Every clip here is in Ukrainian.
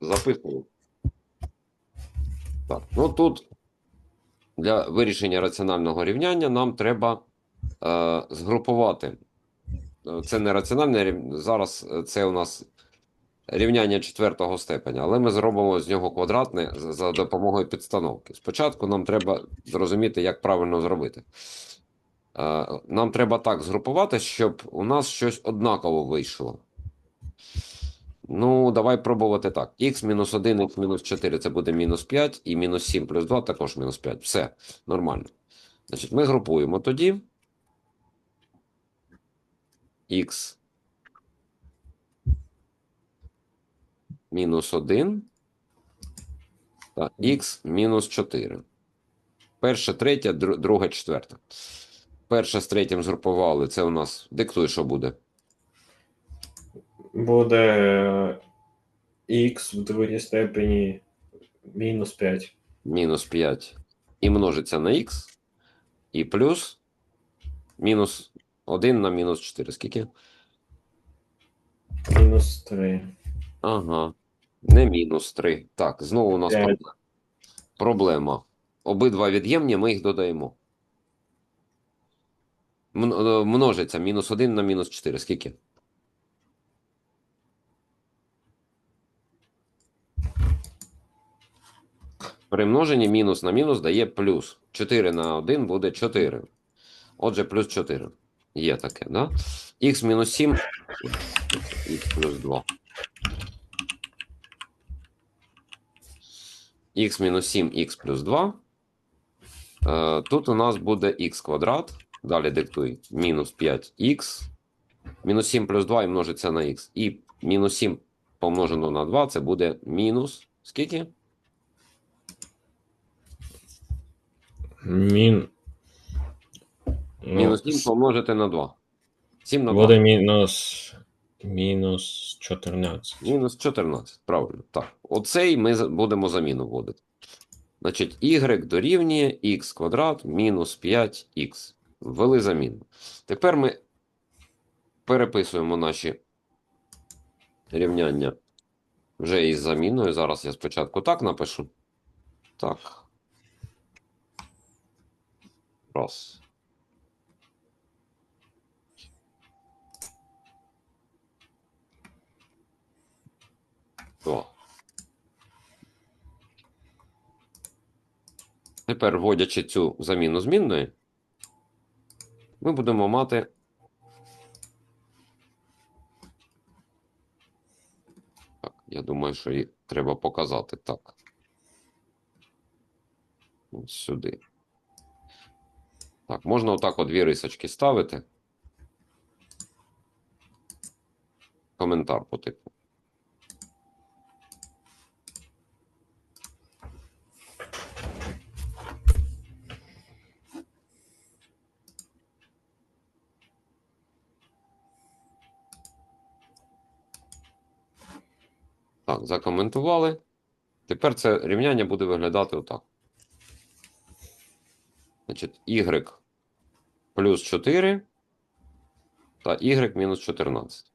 записую. Так, ну тут для вирішення раціонального рівняння нам треба е, згрупувати. Е, Це не раціональне рівняння. Зараз е, це у нас рівняння четвертого степеня, але ми зробимо з нього квадратне за- допомогою підстановки. Спочатку нам треба зрозуміти, як правильно зробити. Е, Нам треба так згрупувати, щоб у нас щось однаково вийшло. Ну, давай пробувати так. Х мінус 1, х мінус 4 це буде мінус 5, і мінус 7 плюс 2 також мінус 5. Все, нормально. Значить, ми групуємо тоді. Х мінус 1 та х мінус 4. Перше, третє, дру- друге, четверте. Перше з третім згрупували. Це у нас. Диктуй, що буде. Буде х в другій степені мінус 5. мінус 5 і множиться на х, і плюс мінус 1 на мінус 4. Скільки? Мінус 3. Ага. Не мінус 3. Так, знову у нас П'ять. проблема. Проблема. Обидва від'ємні, ми їх додаємо. Е, Множиться мінус 1 на мінус 4. Скільки? При множенні мінус на мінус дає плюс. 4 на 1 буде 4. Отже, плюс 4. Є таке, да? Х мінус 7, х плюс 2. х мінус 7, х плюс 2. Е, Тут у нас буде х квадрат. Далі диктуй. Мінус 5х. Мінус 7 плюс 2 і множиться на х. І мінус 7 помножено на 2 це буде мінус. Скільки? Мін... Мінус 7 помножити на 2. 7 на 2. Буде мінус... Мінус 14. Мінус 14. Правильно. Так. Оцей ми будемо заміну вводити. Значить, y дорівнює х квадрат мінус 5х. Ввели заміну. Тепер ми переписуємо наші рівняння вже із заміною. Зараз я спочатку так напишу. Так. Раз. Два. Тепер, вводячи цю заміну змінної, ми будемо мати Так, я думаю, що її треба показати так. Ось сюди. Так, можна отак от дві рисочки ставити. Коментар по типу. Так, закоментували. Тепер це рівняння буде виглядати отак. Значить, y плюс 4 та y мінус 14.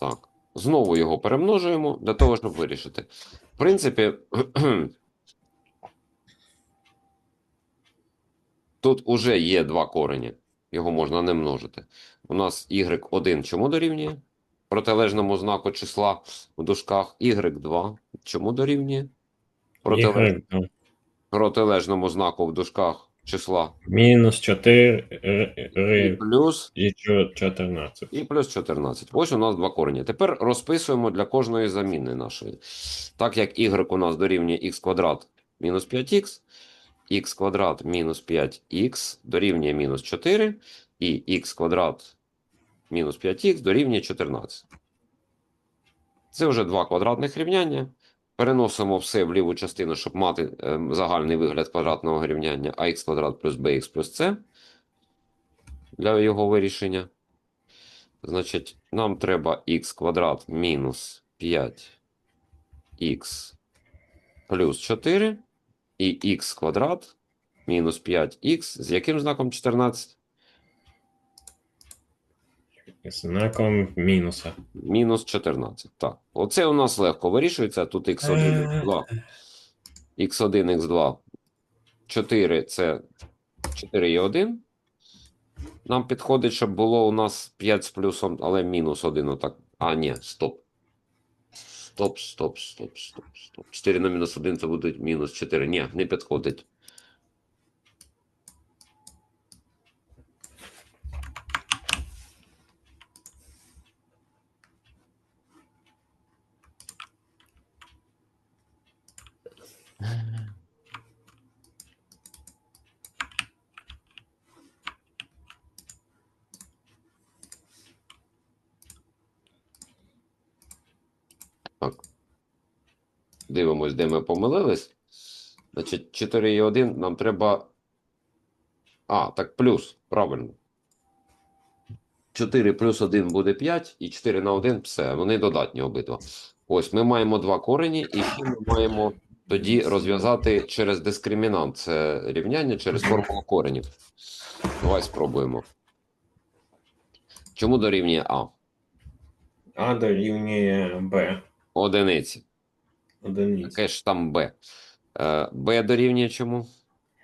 Так. Знову його перемножуємо для того, щоб вирішити. В принципі, тут уже є два корені. Його можна не множити. У нас y1 чому дорівнює? Протилежному знаку числа в дужках y2 чому дорівнює? Протилеж... Протилежному знаку в дужках числа Мінус 4 і плюс і 14. і плюс 14. Ось у нас два корені. Тепер розписуємо для кожної заміни нашої. Так як y у нас дорівнює x квадрат мінус 5х, х квадрат мінус 5х дорівнює мінус 4, і х квадрат мінус 5х дорівнює 14. Це вже два квадратних рівняння. Переносимо все в ліву частину, щоб мати е, загальний вигляд квадратного рівняння ax квадрат плюс bx плюс c для його вирішення. Значить, нам треба х квадрат мінус 5х плюс 4 і х квадрат мінус 5х з яким знаком 14? Знаком мінуса. Мінус 14. Так. Оце у нас легко вирішується. Тут x1, x2. x1, x2. 4 це 4 і 1. Нам підходить, щоб було у нас 5 з плюсом, але мінус 1 отак. А, ні, стоп. Стоп, стоп, стоп, стоп, стоп. 4 на мінус 1 це буде мінус 4. Ні, не підходить. Так. Дивимось, де ми помилились. Значить, 4 і 1 нам треба. А, так, плюс, правильно. 4 плюс 1 буде 5, і 4 на 1 все, вони додатні обидва. Ось ми маємо два корені, і ми маємо тоді розв'язати через дискримінант це рівняння через формулу коренів. Давай спробуємо. Чому дорівнює А? А дорівнює Б. Одиниці. Одиниця. Яке ж там Б? Е, Б дорівнює чому?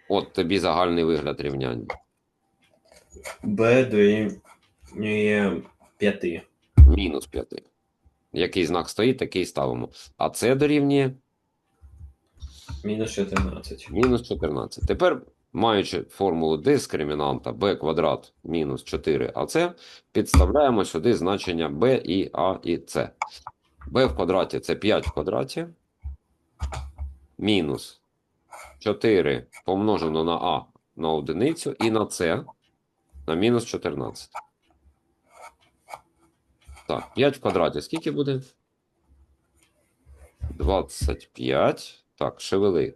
От тобі загальний вигляд рівняння. Б дорівнює 5. Мінус 5. Який знак стоїть, такий ставимо. А це дорівнює Мінус 14. мінус 14. Тепер, маючи формулу дискримінанта b квадрат мінус 4 АЦ, підставляємо сюди значення b і a і c. b в квадраті це 5 в квадраті. Мінус 4 помножено на a на одиницю і на c на мінус 14. Так, 5 в квадраті скільки буде? 25. Так, шевели.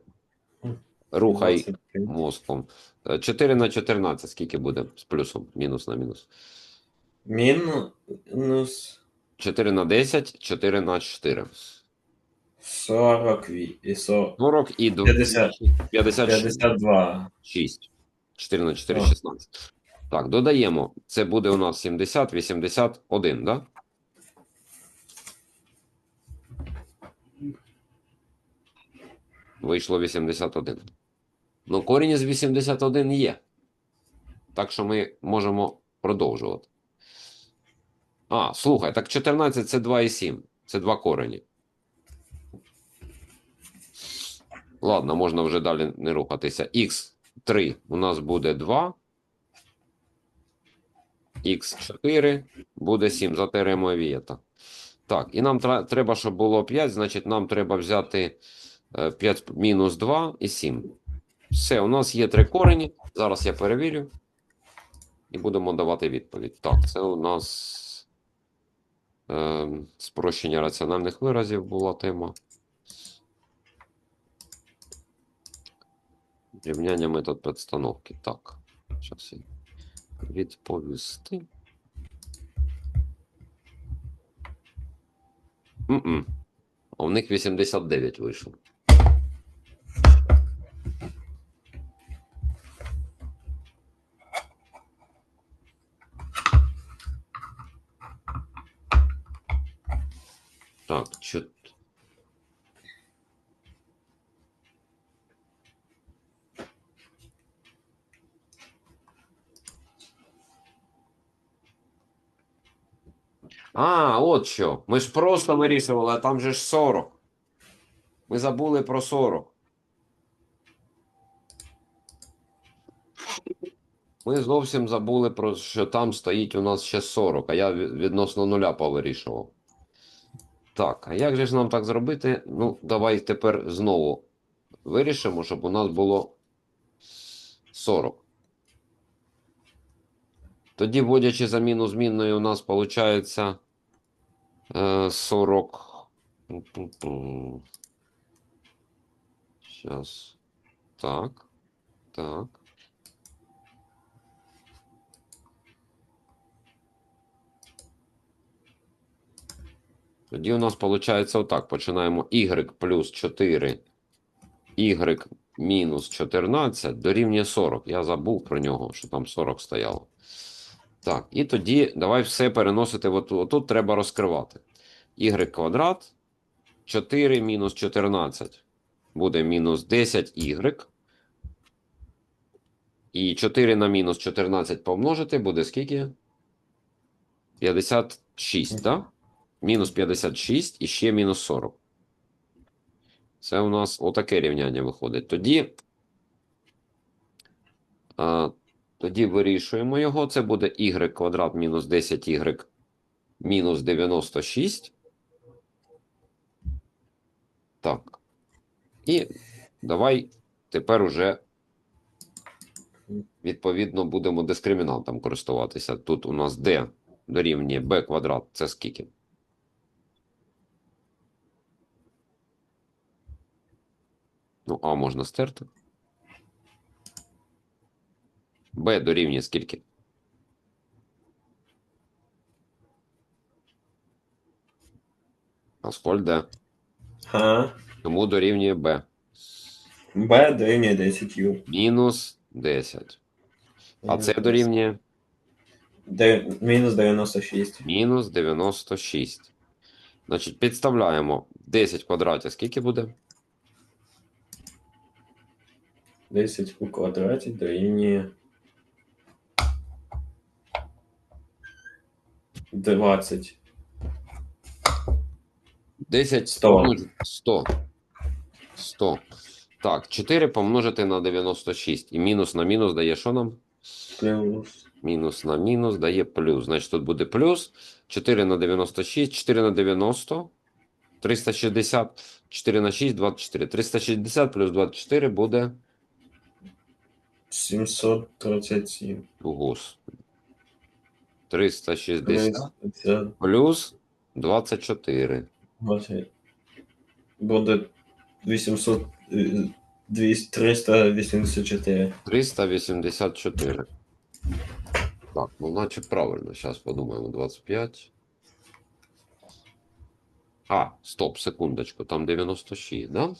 Рухай 25. мозком. Е, 4 на 14 скільки буде з плюсом? Мінус на мінус. Мінус 4 на 10, 4 на 4. 40 і 40. 40 і до 50. 56. 52. 4 на 4, 16. Так, додаємо. Це буде у нас 70, 81, да? Вийшло 81. Ну, корінь із 81 є. Так що ми можемо продовжувати. А, слухай, так 14 це 2,7. Це два корені. Ладно, можна вже далі не рухатися. Х3 у нас буде 2. Х4 буде 7. Затеремо вієта. Так, і нам треба, щоб було 5, значить нам треба взяти е, 5 мінус 2 і 7. Все, у нас є три корені. Зараз я перевірю. І будемо давати відповідь. Так, це у нас е, спрощення раціональних виразів була тема. Рівняння метод підстановки. Так. Зараз відповісти. М-м. А у них 89 вийшло. Так, чо... А, от що. Ми ж просто вирішували, а там же ж 40. Ми забули про 40. Ми зовсім забули про що там стоїть у нас ще 40, а я відносно нуля повирішував. Так, а як же ж нам так зробити? Ну, давай тепер знову вирішимо, щоб у нас було 40. Тоді, вводячи заміну змінною, у нас виходить 40. Зараз. Так. Так. Тоді у нас виходить отак. Починаємо y плюс 4, y мінус 14 дорівнює 40. Я забув про нього, що там 40 стояло. Так, і тоді давай все переносити. От, отут треба розкривати. y квадрат 4 мінус 14 буде мінус 10y. І 4 на мінус 14 помножити буде скільки? 56, так? Мінус 56 і ще мінус 40. Це у нас отаке рівняння виходить. Тоді, тоді вирішуємо його. Це буде y квадрат мінус 10y мінус 96. Так. І давай тепер уже відповідно будемо дискримінантом користуватися. Тут у нас d дорівнює b квадрат. Це скільки? Ну, а можна стерти. B дорівнює скільки? Аскольд d. А. Тому дорівнює b. Б дорівнює 10 ю. Мінус 10. А це дорівнює Де... Мінус 96. мінус 96. Значить, підставляємо 10 квадратів. Скільки буде? 10 у квадраті дорівнює 20. 10 100. 100. 100. Так, 4 помножити на 96. І мінус на мінус дає що нам? Плюс. Мінус на мінус дає плюс. Значить, тут буде плюс. 4 на 96, 4 на 90, 360, 4 на 6, 24. 360 плюс 24 буде 737. гус. 360 360. плюс 24. 20. Буде 800. е, 200, 384. 384. Так, ну наче правильно. Зараз подумаємо. 25. А, стоп, секундочку. Там 96, да?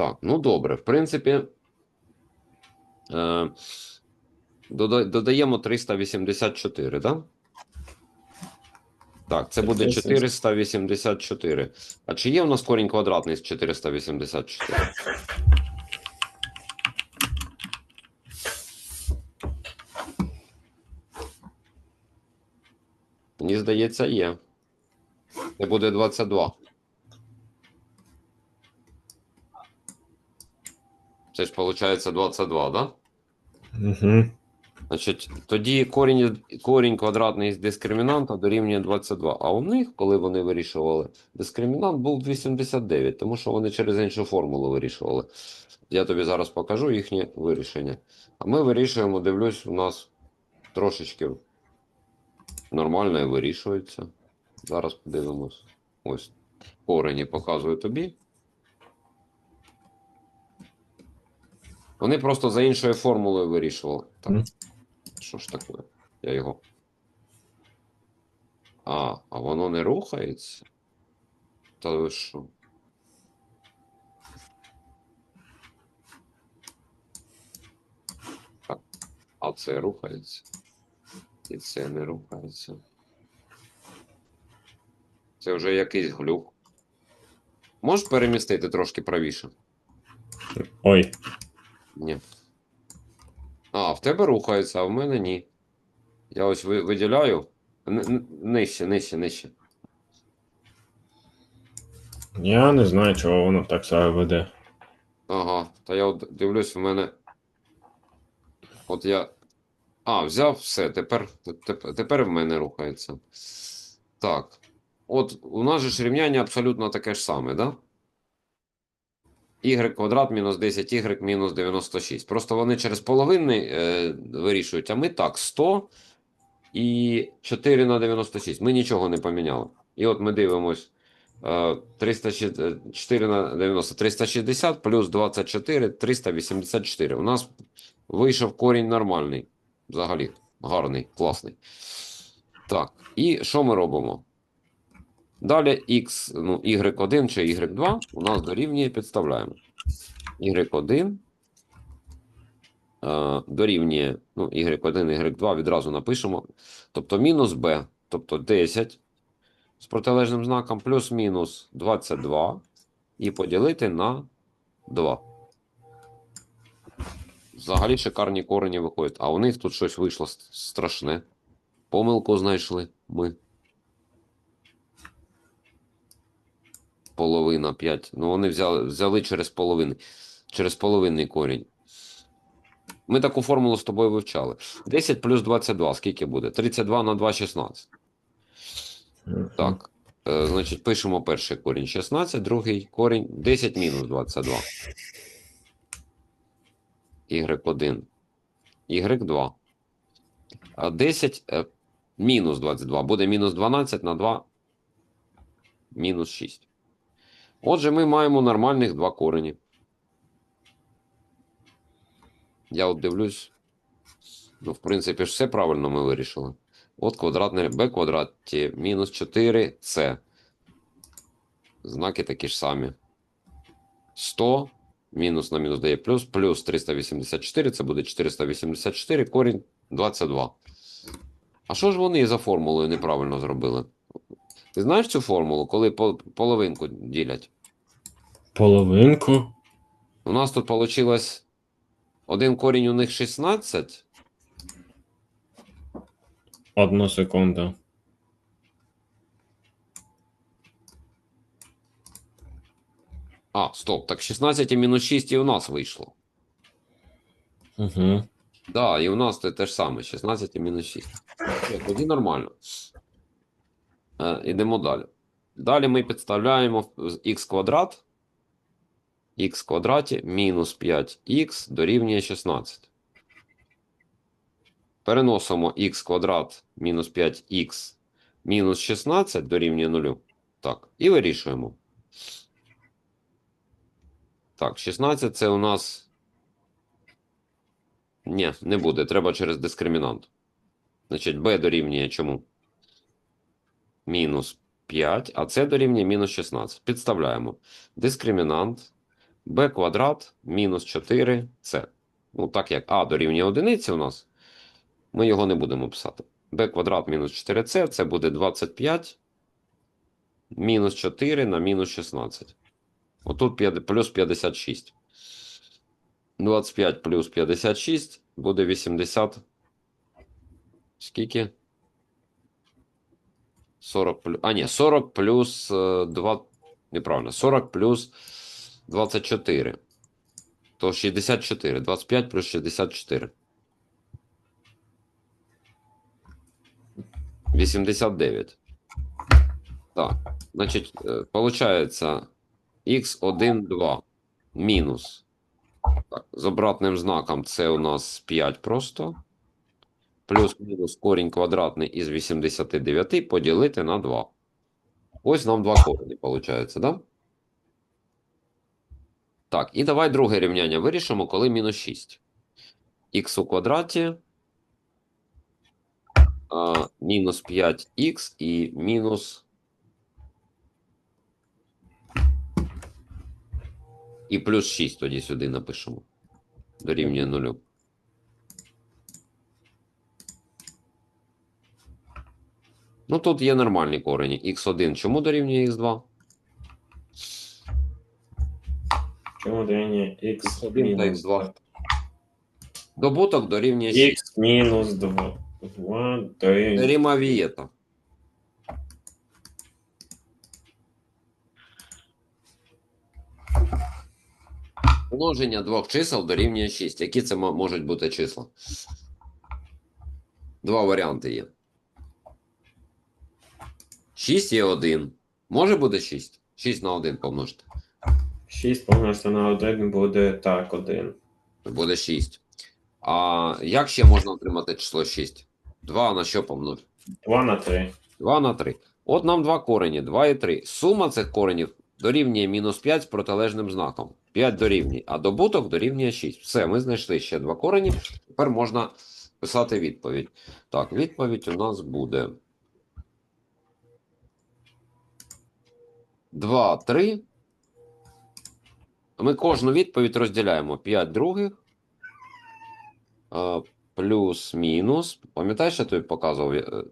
Так, ну добре. В принципі, е, додаємо 384, да? Так, це буде 484. А чи є у нас корінь квадратний з 484? Мені здається, є. Це буде 22. Це ж виходить 22, да? Угу. Значить, тоді корінь, корінь квадратний з дискримінанта дорівнює 22. А у них, коли вони вирішували, дискримінант був 89, тому що вони через іншу формулу вирішували. Я тобі зараз покажу їхнє вирішення. А ми вирішуємо, дивлюсь, у нас трошечки нормально і вирішується. Зараз подивимось. Ось корені показую тобі. Вони просто за іншою формулою вирішували. Так. Мгм. Що ж таке? Я його. А, а воно не рухається? Та ви що? Так. А це рухається. І це не рухається. Це вже якийсь глюк. Можеш перемістити трошки правіше? Ой. Ні. А, в тебе рухається, а в мене ні. Я ось ви- виділяю. Н- нижче, нижче, нижче. Я не знаю, чого воно так себе веде. Ага. Та я от дивлюсь, в мене. От я. А, взяв все. Тепер, тепер, тепер в мене рухається. Так. От у нас же ж рівняння абсолютно таке ж саме, да? Y квадрат мінус 10y мінус 96. Просто вони через половинний е, вирішують, а ми так, 100 і 4 на 96. Ми нічого не поміняли. І от ми дивимось Е, 300, 4 на 90, 360 плюс 24, 384. У нас вийшов корінь нормальний. Взагалі, гарний, класний. Так, і що ми робимо? Далі x, ну, y1 чи y2 у нас дорівнює, підставляємо. y1 е, дорівнює, ну, y1, y2 відразу напишемо. Тобто мінус b, тобто 10 з протилежним знаком, плюс-мінус 22 і поділити на 2. Взагалі шикарні корені виходять. А у них тут щось вийшло страшне. Помилку знайшли ми. Половина 5. Ну, вони взяли, взяли через половини. Через половинний корінь. Ми таку формулу з тобою вивчали. 10 плюс 22. Скільки буде? 32 на 2 – 16. Так. Е, значить, пишемо перший корінь 16, другий корінь 10 мінус 22. Y1. Y2. 10 е, мінус 22. Буде мінус 12 на 2 мінус 6. Отже, ми маємо нормальних два корені. Я от дивлюсь. Ну, в принципі, ж все правильно ми вирішили. От квадратне b квадраті мінус 4 c. Знаки такі ж самі. 100 мінус на мінус дає плюс, плюс 384, це буде 484, корінь 22. А що ж вони за формулою неправильно зробили? Ти знаєш цю формулу, коли по- половинку ділять? Половинку. У нас тут вийшло один корінь у них 16, Одну секунду. А, стоп, так 16 і мінус 6 і у нас вийшло. Угу. Да, і у нас те, те ж саме, 16 і мінус 6. Все, Тоді нормально. Е, ідемо далі. Далі ми підставляємо х квадрат. х квадраті мінус 5х дорівнює 16. Переносимо х квадрат мінус 5х мінус 16 дорівнює 0. Так, і вирішуємо. Так, 16 це у нас. Ні, не буде. Треба через дискримінант. Значить, b дорівнює чому? Мінус 5, а це дорівнює мінус 16. Підставляємо. Дискримінант b квадрат мінус 4c. Ну, так як а дорівнює одиниці у нас, ми його не будемо писати. b квадрат мінус 4c це буде 25 мінус 4 на мінус 16. Отут п'яд- плюс 56. 25 плюс 56 буде 80. Скільки? 40 плюс. А, ні, 40 плюс е, 2. Неправильно. 40 плюс 24. То 64. 25 плюс 64. 89. Так. Значить, е, получається x1, 2 мінус. Так, з обратним знаком це у нас 5 просто. Плюс-мінус корінь квадратний із 89 поділити на 2. Ось нам два корені, виходить, да? Так, і давай друге рівняння вирішимо, коли мінус 6. х у квадраті а, мінус 5х і мінус І плюс 6 тоді сюди напишемо. Дорівнює 0. Ну, тут є нормальні корені. х1 чому дорівнює х2? Чому дорівнює х Один та мінус х2. Добуток дорівнює 6. Х мінус 2. 2 дорівнює. Ріма Вієта. Множення двох чисел дорівнює 6. Які це можуть бути числа? Два варіанти є. 6 є 1. Може бути 6? 6 на 1 помножити. 6 помножити на 1 буде так 1. Буде 6. А як ще можна отримати число 6? 2 на що помножити? 2 на 3. 2 на 3. От нам два корені, 2 і 3. Сума цих коренів дорівнює мінус 5 з протилежним знаком. 5 дорівнює, а добуток дорівнює 6. Все, ми знайшли ще два корені. Тепер можна писати відповідь. Так, відповідь у нас буде 2, 3. Ми кожну відповідь розділяємо 5 других. Плюс-мінус. Пам'ятаєш, я тобі показував? е,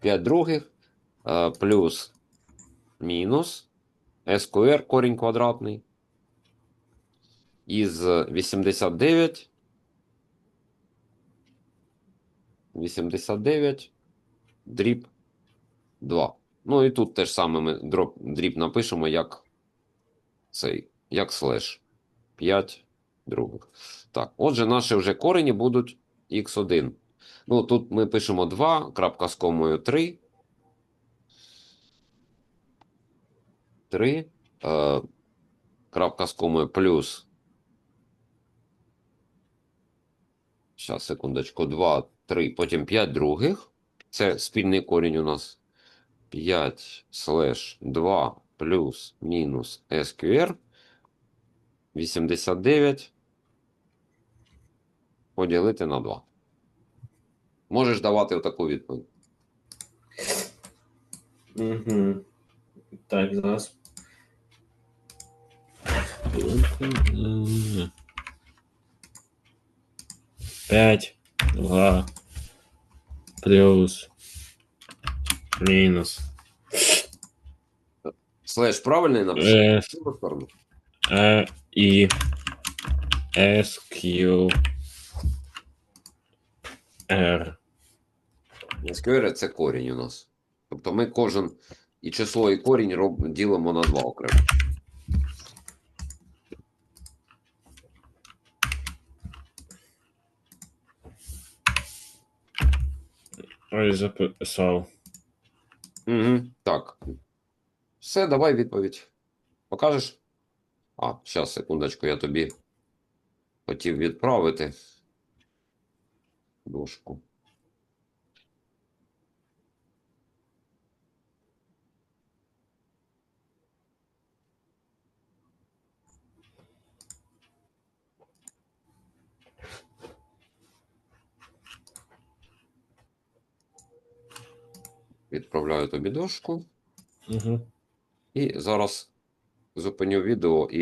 5 других. е, Плюс мінус. SQR корінь квадратний. Із 89. 89. Дріб 2. Ну і тут теж саме ми дроп, дріб напишемо як цей, як слеш. 5 других. Так, отже, наші вже корені будуть x1. Ну, тут ми пишемо 2, крапка з комою 3. 3. Е, крапка з комою плюс. Зараз, секундочку. 2, 3, потім 5 других. Це спільний корінь у нас. 5 слеш 2 плюс мінус SQR 89 поділити на 2. Можеш давати отаку відповідь. Угу. Так, зараз. П'ять, два, плюс, мінус. Слеш правильний написав? Е, і С, Q, R. SQR це корінь у нас. Тобто ми кожен і число, і корінь роб, ділимо на 2 окремо. Ой, записав. Угу. Так. Все, давай відповідь. Покажеш? А, зараз, секундочку, я тобі хотів відправити дошку. Відправляю тобі дошку. Угу. І зараз зупиню відео і